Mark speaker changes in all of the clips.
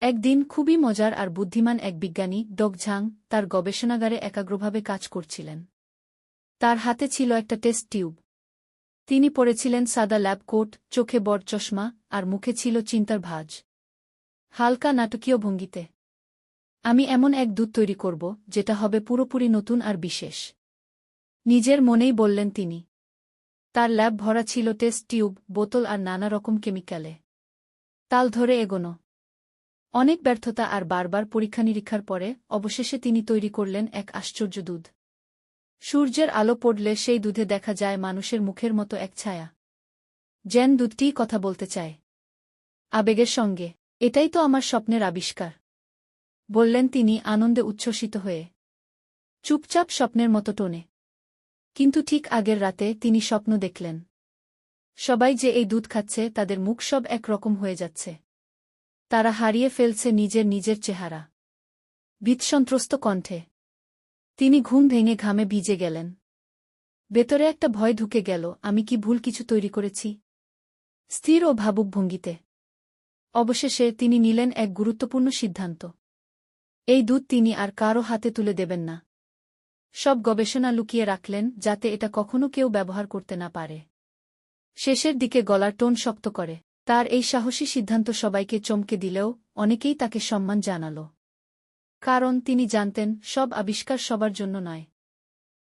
Speaker 1: একদিন খুবই মজার আর বুদ্ধিমান এক বিজ্ঞানী ডগঝাং তার গবেষণাগারে একাগ্রভাবে কাজ করছিলেন। তার হাতে ছিল একটা টেস্ট টিউব। তিনি পরেছিলেন সাদা ল্যাব কোট, চোখে বড় চশমা, আর মুখে ছিল চিন্তার ভাজ। হালকা নাটকীয় ভঙ্গিতে। আমি এমন এক দুধ তৈরি করব, যেটা হবে পুরোপুরি নতুন আর বিশেষ। নিজের মনেই বললেন তিনি। তার ল্যাব ভরা ছিল টেস্ট টিউব, বোতল আর নানা রকম কেমিক্যালে। তাল ধরে এগোনো। অনেক ব্যর্থতা আর বারবার পরীক্ষা নিরীক্ষার পরে অবশেষে তিনি তৈরি করলেন এক আশ্চর্য দুধ। সূর্যের আলো পড়লে সেই দুধে দেখা যায় মানুষের মুখের মতো এক ছায়া। জেন দুধটিই কথা বলতে চায়। আবেগের সঙ্গে, এটাই তো আমার স্বপ্নের আবিষ্কার। বললেন তিনি আনন্দে উচ্ছ্বসিত হয়ে। চুপচাপ স্বপ্নের মতো টোনে। কিন্তু ঠিক আগের রাতে তিনি স্বপ্ন দেখলেন। সবাই যে এই দুধ খাচ্ছে, তাদের মুখ সব একরকম হয়ে যাচ্ছে। তারা হারিয়ে ফেলছে নিজের নিজের চেহারা। ভীতসন্ত্রস্ত কণ্ঠে। তিনি ঘুম ভেঙে ঘামে ভিজে গেলেন। ভেতরে একটা ভয় ঢুকে গেল, আমি কি ভুল কিছু তৈরি করেছি? স্থির ও ভাবুক ভঙ্গিতে। অবশেষে তিনি নিলেন এক গুরুত্বপূর্ণ সিদ্ধান্ত। এই দুধ তিনি আর কারও হাতে তুলে দেবেন না। সব গবেষণা লুকিয়ে রাখলেন যাতে এটা কখনো কেউ ব্যবহার করতে না পারে। শেষের দিকে গলার টোন শক্ত করে। তার এই সাহসী সিদ্ধান্ত সবাইকে চমকে দিলেও অনেকেই তাকে সম্মান জানাল। কারণ তিনি জানতেন, সব আবিষ্কার সবার জন্য নয়।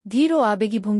Speaker 1: ধীর ও আবেগী ভঙ্গি